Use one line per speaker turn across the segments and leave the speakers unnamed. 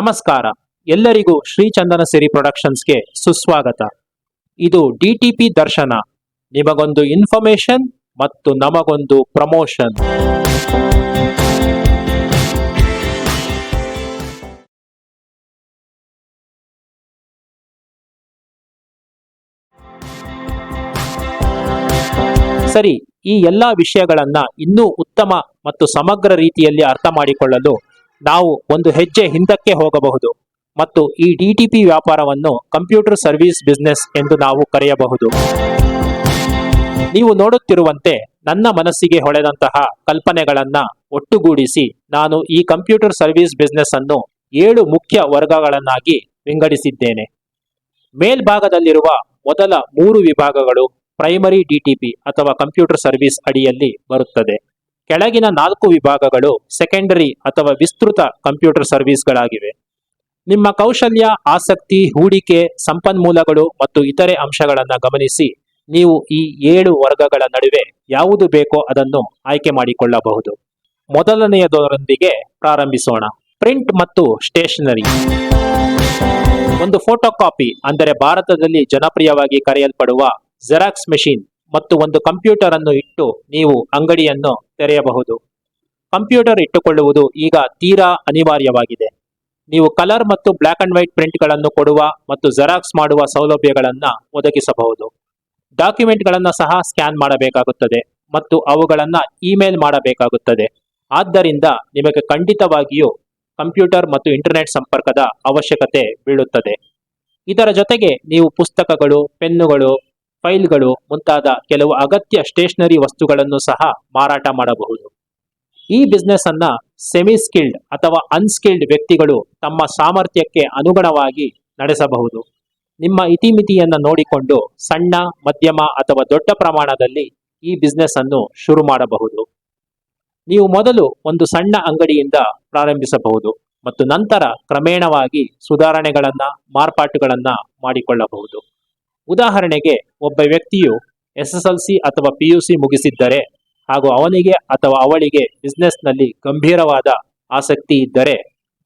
ನಮಸ್ಕಾರ. ಎಲ್ಲರಿಗೂ ಶ್ರೀ ಚಂದನ ಸಿರಿ ಪ್ರೊಡಕ್ಷನ್ಸ್ಗೆ ಸುಸ್ವಾಗತ. ಇದು ಡಿ ಟಿ ಪಿ ದರ್ಶನ. ನಿಮಗೊಂದು ಇನ್ಫಾರ್ಮೇಶನ್ ಮತ್ತು ನಮಗೊಂದು ಪ್ರಮೋಷನ್. ಸರಿ, ಈ ಎಲ್ಲಾ ವಿಷಯಗಳನ್ನು ಇನ್ನೂ ಉತ್ತಮ ಮತ್ತು ಸಮಗ್ರ ರೀತಿಯಲ್ಲಿ ಅರ್ಥ ಮಾಡಿಕೊಳ್ಳಲು ನಾವು ಒಂದು ಹೆಜ್ಜೆ ಹಿಂದಕ್ಕೆ ಹೋಗಬಹುದು ಮತ್ತು ಈ ಡಿಟಿಪಿ ವ್ಯಾಪಾರವನ್ನು ಕಂಪ್ಯೂಟರ್ ಸರ್ವಿಸ್ ಬಿಸ್ನೆಸ್ ಎಂದು ನಾವು ಕರೆಯಬಹುದು. ನೀವು ನೋಡುತ್ತಿರುವಂತೆ ನನ್ನ ಮನಸ್ಸಿಗೆ ಹೊಳೆದಂತಹ ಕಲ್ಪನೆಗಳನ್ನ ಒಟ್ಟುಗೂಡಿಸಿ ನಾನು ಈ ಕಂಪ್ಯೂಟರ್ ಸರ್ವಿಸ್ ಬಿಸ್ನೆಸ್ ಅನ್ನು ಏಳು ಮುಖ್ಯ ವರ್ಗಗಳನ್ನಾಗಿ ವಿಂಗಡಿಸಿದ್ದೇನೆ. ಮೇಲ್ಭಾಗದಲ್ಲಿರುವ ಮೊದಲ ಮೂರು ವಿಭಾಗಗಳು ಪ್ರೈಮರಿ ಡಿಟಿಪಿ ಅಥವಾ ಕಂಪ್ಯೂಟರ್ ಸರ್ವಿಸ್ ಅಡಿಯಲ್ಲಿ ಬರುತ್ತದೆ. ಕೆಳಗಿನ ನಾಲ್ಕು ವಿಭಾಗಗಳು ಸೆಕೆಂಡರಿ ಅಥವಾ ವಿಸ್ತೃತ ಕಂಪ್ಯೂಟರ್ ಸರ್ವಿಸ್ಗಳಾಗಿವೆ ನಿಮ್ಮ ಕೌಶಲ್ಯ, ಆಸಕ್ತಿ, ಹೂಡಿಕೆ, ಸಂಪನ್ಮೂಲಗಳು ಮತ್ತು ಇತರೆ ಅಂಶಗಳನ್ನು ಗಮನಿಸಿ ನೀವು ಈ ಏಳು ವರ್ಗಗಳ ನಡುವೆ ಯಾವುದು ಬೇಕೋ ಅದನ್ನು ಆಯ್ಕೆ ಮಾಡಿಕೊಳ್ಳಬಹುದು. ಮೊದಲನೆಯದರೊಂದಿಗೆ ಪ್ರಾರಂಭಿಸೋಣ. ಪ್ರಿಂಟ್ ಮತ್ತು ಸ್ಟೇಷನರಿ. ಒಂದು ಫೋಟೋ ಕಾಪಿ ಅಂದರೆ ಭಾರತದಲ್ಲಿ ಜನಪ್ರಿಯವಾಗಿ ಕರೆಯಲ್ಪಡುವ ಜೆರಾಕ್ಸ್ ಮೆಷಿನ್ ಮತ್ತು ಒಂದು ಕಂಪ್ಯೂಟರ್ ಅನ್ನು ಇಟ್ಟು ನೀವು ಅಂಗಡಿಯನ್ನು ತೆರೆಯಬಹುದು. ಕಂಪ್ಯೂಟರ್ ಇಟ್ಟುಕೊಳ್ಳುವುದು ಈಗ ತೀರಾ ಅನಿವಾರ್ಯವಾಗಿದೆ. ನೀವು ಕಲರ್ ಮತ್ತು ಬ್ಲಾಕ್ ಅಂಡ್ ವೈಟ್ ಪ್ರಿಂಟ್ಗಳನ್ನು ಕೊಡುವ ಮತ್ತು ಜೆರಾಕ್ಸ್ ಮಾಡುವ ಸೌಲಭ್ಯಗಳನ್ನು ಒದಗಿಸಬಹುದು. ಡಾಕ್ಯುಮೆಂಟ್ಗಳನ್ನು ಸಹ ಸ್ಕ್ಯಾನ್ ಮಾಡಬೇಕಾಗುತ್ತದೆ ಮತ್ತು ಅವುಗಳನ್ನು ಇಮೇಲ್ ಮಾಡಬೇಕಾಗುತ್ತದೆ. ಆದ್ದರಿಂದ ನಿಮಗೆ ಖಂಡಿತವಾಗಿಯೂ ಕಂಪ್ಯೂಟರ್ ಮತ್ತು ಇಂಟರ್ನೆಟ್ ಸಂಪರ್ಕದ ಅವಶ್ಯಕತೆ ಬೀಳುತ್ತದೆ. ಇದರ ಜೊತೆಗೆ ನೀವು ಪುಸ್ತಕಗಳು, ಪೆನ್ನುಗಳು ಫೈಲ್ಗಳು ಮುಂತಾದ ಕೆಲವು ಅಗತ್ಯ ಸ್ಟೇಷನರಿ ವಸ್ತುಗಳನ್ನು ಸಹ ಮಾರಾಟ ಮಾಡಬಹುದು. ಈ ಬಿಸ್ನೆಸ್ ಅನ್ನ ಸೆಮಿ ಸ್ಕಿಲ್ಡ್ ಅಥವಾ ಅನ್ಸ್ಕಿಲ್ಡ್ ವ್ಯಕ್ತಿಗಳು ತಮ್ಮ ಸಾಮರ್ಥ್ಯಕ್ಕೆ ಅನುಗುಣವಾಗಿ ನಡೆಸಬಹುದು. ನಿಮ್ಮ ಇತಿಮಿತಿಯನ್ನು ನೋಡಿಕೊಂಡು ಸಣ್ಣ, ಮಧ್ಯಮ ಅಥವಾ ದೊಡ್ಡ ಪ್ರಮಾಣದಲ್ಲಿ ಈ ಬಿಸ್ನೆಸ್ ಅನ್ನು ಶುರು ಮಾಡಬಹುದು. ನೀವು ಮೊದಲು ಒಂದು ಸಣ್ಣ ಅಂಗಡಿಯಿಂದ ಪ್ರಾರಂಭಿಸಬಹುದು ಮತ್ತು ನಂತರ ಕ್ರಮೇಣವಾಗಿ ಸುಧಾರಣೆಗಳನ್ನ, ಮಾರ್ಪಾಟುಗಳನ್ನ ಮಾಡಿಕೊಳ್ಳಬಹುದು. ಉದಾಹರಣೆಗೆ, ಒಬ್ಬ ವ್ಯಕ್ತಿಯು ಎಸ್ ಎಸ್ ಎಲ್ ಸಿ ಅಥವಾ ಪಿ ಯು ಸಿ ಮುಗಿಸಿದ್ದರೆ ಹಾಗೂ ಅವನಿಗೆ ಅಥವಾ ಅವಳಿಗೆ ಬಿಸ್ನೆಸ್ನಲ್ಲಿ ಗಂಭೀರವಾದ ಆಸಕ್ತಿ ಇದ್ದರೆ,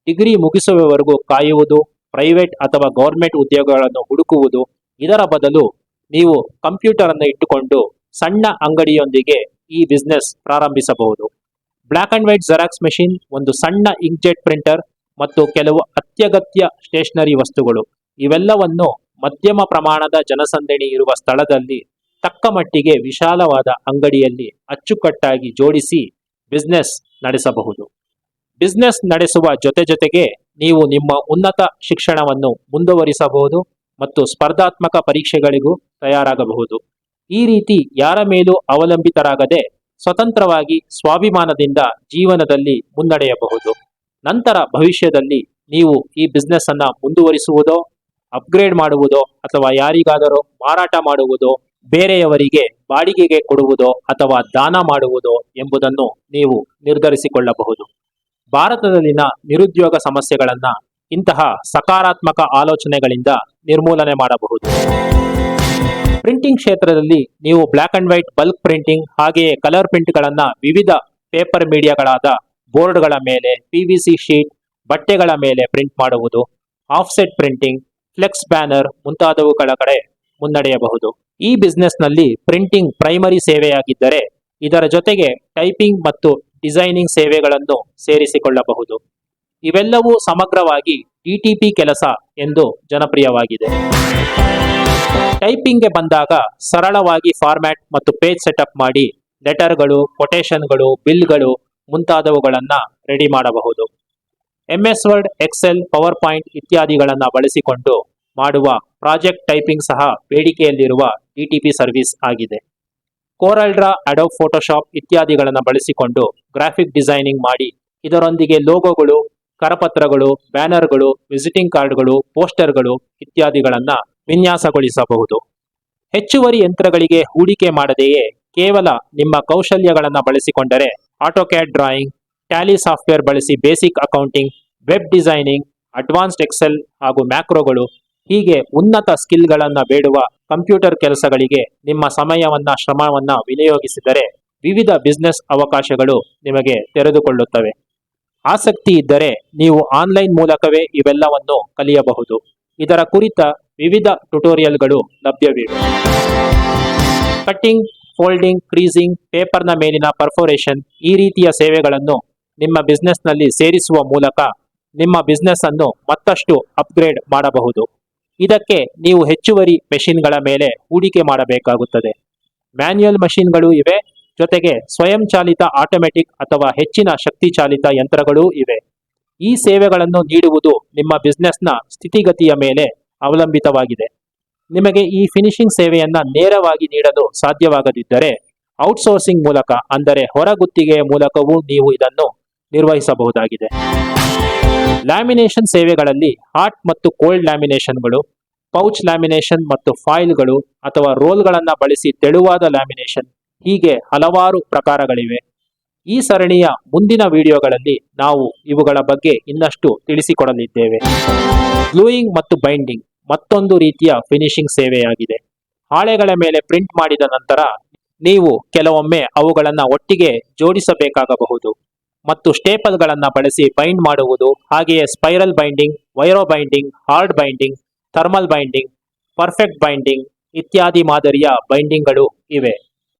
ಡಿಗ್ರಿ ಮುಗಿಸುವವರೆಗೂ ಕಾಯುವುದು, ಪ್ರೈವೇಟ್ ಅಥವಾ ಗೌರ್ಮೆಂಟ್ ಉದ್ಯೋಗಗಳನ್ನು ಹುಡುಕುವುದು, ಇದರ ಬದಲು ನೀವು ಕಂಪ್ಯೂಟರ್ ಅನ್ನು ಇಟ್ಟುಕೊಂಡು ಸಣ್ಣ ಅಂಗಡಿಯೊಂದಿಗೆ ಈ ಬಿಸ್ನೆಸ್ ಪ್ರಾರಂಭಿಸಬಹುದು. Black and white xerox machine ಒಂದು ಸಣ್ಣ ಇಂಕ್ಜೆಟ್ ಪ್ರಿಂಟರ್ ಮತ್ತು ಕೆಲವು ಅತ್ಯಗತ್ಯ ಸ್ಟೇಷನರಿ ವಸ್ತುಗಳು. ಇವೆಲ್ಲವನ್ನು ಮಧ್ಯಮ ಪ್ರಮಾಣದ ಜನಸಂದಣಿ ಇರುವ ಸ್ಥಳದಲ್ಲಿ ತಕ್ಕ ಮಟ್ಟಿಗೆ ವಿಶಾಲವಾದ ಅಂಗಡಿಯಲ್ಲಿ ಅಚ್ಚುಕಟ್ಟಾಗಿ ಜೋಡಿಸಿ ಬಿಸ್ನೆಸ್ ನಡೆಸಬಹುದು. ಬಿಸ್ನೆಸ್ ನಡೆಸುವ ಜೊತೆ ಜೊತೆಗೆ ನೀವು ನಿಮ್ಮ ಉನ್ನತ ಶಿಕ್ಷಣವನ್ನು ಮುಂದುವರಿಸಬಹುದು ಮತ್ತು ಸ್ಪರ್ಧಾತ್ಮಕ ಪರೀಕ್ಷೆಗಳಿಗೂ ತಯಾರಾಗಬಹುದು. ಈ ರೀತಿ ಯಾರ ಮೇಲೂ ಅವಲಂಬಿತರಾಗದೆ ಸ್ವತಂತ್ರವಾಗಿ ಸ್ವಾಭಿಮಾನದಿಂದ ಜೀವನದಲ್ಲಿ ಮುನ್ನಡೆಯಬಹುದು. ನಂತರ ಭವಿಷ್ಯದಲ್ಲಿ ನೀವು ಈ ಬಿಸ್ನೆಸ್ ಅನ್ನ ಮುಂದುವರಿಸುವುದೋ ಅಪ್ಗ್ರೇಡ್ ಮಾಡುವುದು ಅಥವಾ ಯಾರಿಗಾದರೂ ಮಾರಾಟ ಮಾಡುವುದು, ಬೇರೆಯವರಿಗೆ ಬಾಡಿಗೆಗೆ ಕೊಡುವುದು ಅಥವಾ ದಾನ ಮಾಡುವುದು ಎಂಬುದನ್ನು ನೀವು ನಿರ್ಧರಿಸಿಕೊಳ್ಳಬಹುದು. ಭಾರತದಲ್ಲಿನ ನಿರುದ್ಯೋಗ ಸಮಸ್ಯೆಗಳನ್ನು ಇಂತಹ ಸಕಾರಾತ್ಮಕ ಆಲೋಚನೆಗಳಿಂದ ನಿರ್ಮೂಲನೆ ಮಾಡಬಹುದು. ಪ್ರಿಂಟಿಂಗ್ ಕ್ಷೇತ್ರದಲ್ಲಿ ನೀವು black and white bulk printing ಹಾಗೆಯೇ ಕಲರ್ ಪ್ರಿಂಟ್ಗಳನ್ನು ವಿವಿಧ ಪೇಪರ್ ಮೀಡಿಯಾಗಳಾದ ಬೋರ್ಡ್ಗಳ ಮೇಲೆ ಪಿವಿಸಿ ಶೀಟ್ ಬಟ್ಟೆಗಳ ಮೇಲೆ ಪ್ರಿಂಟ್ ಮಾಡುವುದು ಆಫ್ಸೆಟ್ ಪ್ರಿಂಟಿಂಗ್ ಫ್ಲೆಕ್ಸ್ ಬ್ಯಾನರ್ ಮುಂತಾದವುಗಳ ಕಡೆ ಮುನ್ನಡೆಯಬಹುದು. ಈ ಬಿಸ್ನೆಸ್ನಲ್ಲಿ ಪ್ರಿಂಟಿಂಗ್ ಪ್ರೈಮರಿ ಸೇವೆಯಾಗಿದ್ದರೆ ಇದರ ಜೊತೆಗೆ ಟೈಪಿಂಗ್ ಮತ್ತು ಡಿಸೈನಿಂಗ್ ಸೇವೆಗಳನ್ನು ಸೇರಿಸಿಕೊಳ್ಳಬಹುದು. ಇವೆಲ್ಲವೂ ಸಮಗ್ರವಾಗಿ ಡಿಟಿಪಿ ಕೆಲಸ ಎಂದು ಜನಪ್ರಿಯವಾಗಿದೆ. ಟೈಪಿಂಗ್ಗೆ ಬಂದಾಗ ಸರಳವಾಗಿ ಫಾರ್ಮ್ಯಾಟ್ ಮತ್ತು ಪೇಜ್ ಸೆಟಪ್ ಮಾಡಿ ಲೆಟರ್ಗಳು ಕೊಟೇಶನ್ಗಳು ಬಿಲ್ಗಳು ಮುಂತಾದವುಗಳನ್ನು ರೆಡಿ ಮಾಡಬಹುದು. MS Word Excel PowerPoint ಇತ್ಯಾದಿಗಳನ್ನು ಬಳಸಿಕೊಂಡು ಮಾಡುವ ಪ್ರಾಜೆಕ್ಟ್ ಟೈಪಿಂಗ್ ಸಹ ಬೇಡಿಕೆಯಲ್ಲಿರುವ ಡಿಟಿಪಿ ಸರ್ವಿಸ್ ಆಗಿದೆ. ಕೋರಲ್ಡ್ರಾ ಅಡೋ ಫೋಟೋಶಾಪ್ ಇತ್ಯಾದಿಗಳನ್ನು ಬಳಸಿಕೊಂಡು ಗ್ರಾಫಿಕ್ ಡಿಸೈನಿಂಗ್ ಮಾಡಿ ಇದರೊಂದಿಗೆ ಲೋಗೋಗಳು, ಕರಪತ್ರಗಳು, ಬ್ಯಾನರ್ಗಳು, ವಿಸಿಟಿಂಗ್ ಕಾರ್ಡ್ಗಳು, ಪೋಸ್ಟರ್ಗಳು ಇತ್ಯಾದಿಗಳನ್ನು ವಿನ್ಯಾಸಗೊಳಿಸಬಹುದು. ಹೆಚ್ಚುವರಿ ಯಂತ್ರಗಳಿಗೆ ಹೂಡಿಕೆ ಮಾಡದೆಯೇ ಕೇವಲ ನಿಮ್ಮ ಕೌಶಲ್ಯಗಳನ್ನು ಬಳಸಿಕೊಂಡರೆ ಆಟೋಕ್ಯಾಡ್ ಡ್ರಾಯಿಂಗ್ ಟ್ಯಾಲಿ ಸಾಫ್ಟ್ವೇರ್ ಬಳಸಿ basic accounting web designing advanced Excel ಹಾಗೂ ಮ್ಯಾಕ್ರೋಗಳು ಹೀಗೆ ಉನ್ನತ ಸ್ಕಿಲ್ಗಳನ್ನು ಬೇಡುವ ಕಂಪ್ಯೂಟರ್ ಕೆಲಸಗಳಿಗೆ ನಿಮ್ಮ ಸಮಯವನ್ನ, ಶ್ರಮವನ್ನ ವಿನಿಯೋಗಿಸಿದರೆ ವಿವಿಧ ಬಿಸ್ನೆಸ್ ಅವಕಾಶಗಳು ನಿಮಗೆ ತೆರೆದುಕೊಳ್ಳುತ್ತವೆ. ಆಸಕ್ತಿ ಇದ್ದರೆ ನೀವು ಆನ್ಲೈನ್ ಮೂಲಕವೇ ಇವೆಲ್ಲವನ್ನು ಕಲಿಯಬಹುದು. ಇದರ ಕುರಿತ ವಿವಿಧ ಟ್ಯುಟೋರಿಯಲ್ಗಳು ಲಭ್ಯವಿವೆ. ಕಟ್ಟಿಂಗ್ ಫೋಲ್ಡಿಂಗ್ ಕ್ರೀಸಿಂಗ್ ಪೇಪರ್ನ ಮೇಲಿನ ಪರ್ಫೋರೇಷನ್ ಈ ರೀತಿಯ ಸೇವೆಗಳನ್ನು ನಿಮ್ಮ ಬಿಸ್ನೆಸ್ನಲ್ಲಿ ಸೇರಿಸುವ ಮೂಲಕ ನಿಮ್ಮ ಬಿಸ್ನೆಸ್ ಅನ್ನು ಮತ್ತಷ್ಟು ಅಪ್ಗ್ರೇಡ್ ಮಾಡಬಹುದು. ಇದಕ್ಕೆ ನೀವು ಹೆಚ್ಚುವರಿ ಮೆಷಿನ್ಗಳ ಮೇಲೆ ಹೂಡಿಕೆ ಮಾಡಬೇಕಾಗುತ್ತದೆ. ಮ್ಯಾನ್ಯುಯಲ್ ಮಷಿನ್ಗಳು ಇವೆ. ಜೊತೆಗೆ ಸ್ವಯಂಚಾಲಿತ ಆಟೋಮೆಟಿಕ್ ಅಥವಾ ಹೆಚ್ಚಿನ ಶಕ್ತಿ ಚಾಲಿತ ಯಂತ್ರಗಳೂ ಇವೆ. ಈ ಸೇವೆಗಳನ್ನು ನೀಡುವುದು ನಿಮ್ಮ ಬಿಸ್ನೆಸ್ನ ಸ್ಥಿತಿಗತಿಯ ಮೇಲೆ ಅವಲಂಬಿತವಾಗಿದೆ. ನಿಮಗೆ ಈ ಫಿನಿಶಿಂಗ್ ಸೇವೆಯನ್ನು ನೇರವಾಗಿ ನೀಡಲು ಸಾಧ್ಯವಾಗದಿದ್ದರೆ ಔಟ್ಸೋರ್ಸಿಂಗ್ ಮೂಲಕ ಅಂದರೆ ಹೊರಗುತ್ತಿಗೆಯ ಮೂಲಕವೂ ನೀವು ಇದನ್ನು ನಿರ್ವಹಿಸಬಹುದಾಗಿದೆ. ಲ್ಯಾಮಿನೇಷನ್ ಸೇವೆಗಳಲ್ಲಿ ಹಾಟ್ ಮತ್ತು ಕೋಲ್ಡ್ ಲ್ಯಾಮಿನೇಷನ್ಗಳು, ಪೌಚ್ ಲ್ಯಾಮಿನೇಷನ್ ಮತ್ತು ಫೈಲ್ಗಳು ಅಥವಾ ರೋಲ್ಗಳನ್ನು ಬಳಸಿ ತೆಳುವಾದ ಲ್ಯಾಮಿನೇಷನ್ ಹೀಗೆ ಹಲವಾರು ಪ್ರಕಾರಗಳಿವೆ. ಈ ಸರಣಿಯ ಮುಂದಿನ ವಿಡಿಯೋಗಳಲ್ಲಿ ನಾವು ಇವುಗಳ ಬಗ್ಗೆ ಇನ್ನಷ್ಟು ತಿಳಿಸಿಕೊಡಲಿದ್ದೇವೆ. ಗ್ಲೂಯಿಂಗ್ ಮತ್ತು ಬೈಂಡಿಂಗ್ ಮತ್ತೊಂದು ರೀತಿಯ ಫಿನಿಶಿಂಗ್ ಸೇವೆಯಾಗಿದೆ. ಹಾಳೆಗಳ ಮೇಲೆ ಪ್ರಿಂಟ್ ಮಾಡಿದ ನಂತರ ನೀವು ಕೆಲವೊಮ್ಮೆ ಅವುಗಳನ್ನು ಒಟ್ಟಿಗೆ ಜೋಡಿಸಬೇಕಾಗಬಹುದು. ಮತ್ತು ಸ್ಟೇಪಲ್ಗಳನ್ನು ಬಳಸಿ ಬೈಂಡ್ ಮಾಡುವುದು ಹಾಗೆಯೇ spiral binding, wiro binding, hard binding, thermal binding, perfect binding ಇತ್ಯಾದಿ ಮಾದರಿಯ ಬೈಂಡಿಂಗ್ಗಳು ಇವೆ.